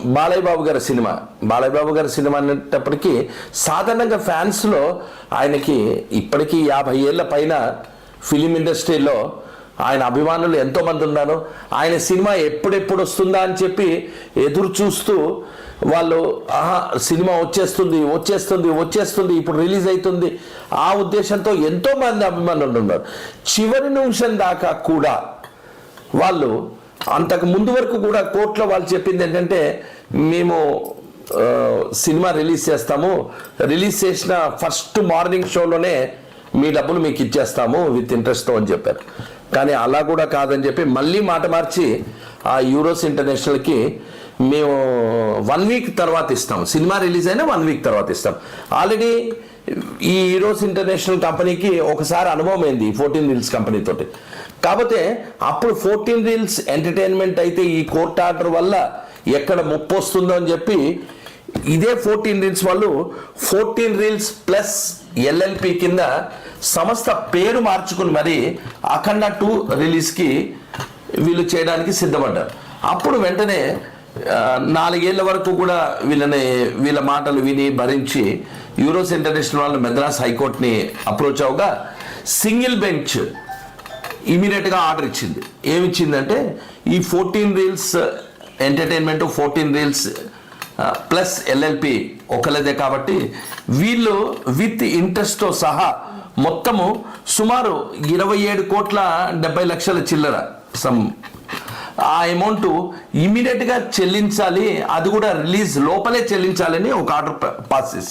బాలయ్య బాబు గారి సినిమా. బాలయ్య బాబు గారి సినిమా అనేటప్పటికీ సాధారణంగా ఫ్యాన్స్లో ఆయనకి ఇప్పటికీ యాభై ఏళ్ళ పైన ఫిలిం ఇండస్ట్రీలో ఆయన అభిమానులు ఎంతోమంది ఉన్నారు. ఆయన సినిమా ఎప్పుడెప్పుడు వస్తుందా అని చెప్పి ఎదురు చూస్తూ వాళ్ళు ఆహా సినిమా వచ్చేస్తుంది వచ్చేస్తుంది వచ్చేస్తుంది ఇప్పుడు రిలీజ్ అవుతుంది. ఆ ఉద్దేశంతో ఎంతోమంది అభిమానులు ఉన్నారు. చివరి నిమిషం దాకా కూడా వాళ్ళు అంతకు ముందు వరకు కూడా కోర్టులో వాళ్ళు చెప్పింది ఏంటంటే మేము సినిమా రిలీజ్ చేస్తాము. రిలీజ్ చేసిన ఫస్ట్ మార్నింగ్ షోలోనే మీ డబ్బులు మీకు ఇచ్చేస్తాము విత్ ఇంట్రెస్ట్తో అని చెప్పారు. కానీ అలా కూడా కాదని చెప్పి మళ్ళీ మాట మార్చి ఆ యూరోస్ ఇంటర్నేషనల్కి మేము వన్ వీక్ తర్వాత ఇస్తాం. సినిమా రిలీజ్ అయినా వన్ వీక్ తర్వాత ఇస్తాం. ఆల్రెడీ ఈ హీరోస్ ఇంటర్నేషనల్ కంపెనీకి ఒకసారి అనుభవం అయింది ఫోర్టీన్ రీల్స్ కంపెనీ తోటి. కాకపోతే అప్పుడు ఫోర్టీన్ రీల్స్ ఎంటర్టైన్మెంట్ అయితే ఈ కోర్ట్ ఆర్డర్ వల్ల ఎక్కడ ముప్పు వస్తుందో అని చెప్పి ఇదే ఫోర్టీన్ రీల్స్ వాళ్ళు ఫోర్టీన్ రీల్స్ ప్లస్ ఎల్ఎల్పి కింద సంస్థ పేరు మార్చుకుని మరి అఖండ టూ రిలీజ్కి వీళ్ళు చేయడానికి సిద్ధపడ్డారు. అప్పుడు వెంటనే నాలుగేళ్ళ వరకు కూడా వీళ్ళని వీళ్ళ మాటలు విని భరించి యూరోస్ ఇంటర్నేషనల్ వాళ్ళు మెద్రాస్ హైకోర్టుని అప్రోచ్ అవగా సింగిల్ బెంచ్ ఇమీడియట్గా ఆర్డర్ ఇచ్చింది. ఏమిచ్చిందంటే ఈ fourteen reels entertainment fourteen reels plus LLP ఒకలేదే కాబట్టి వీళ్ళు విత్ ఇంట్రెస్ట్తో సహా మొత్తము సుమారు ఇరవై ఏడు కోట్ల డెబ్బై లక్షల చిల్లర సమ్ ఆ అమౌంట్ ఇమీడియట్గా చెల్లించాలి అది కూడా రిలీజ్ లోపలే చెల్లించాలని ఒక ఆర్డర్ పాస్ చేసింది.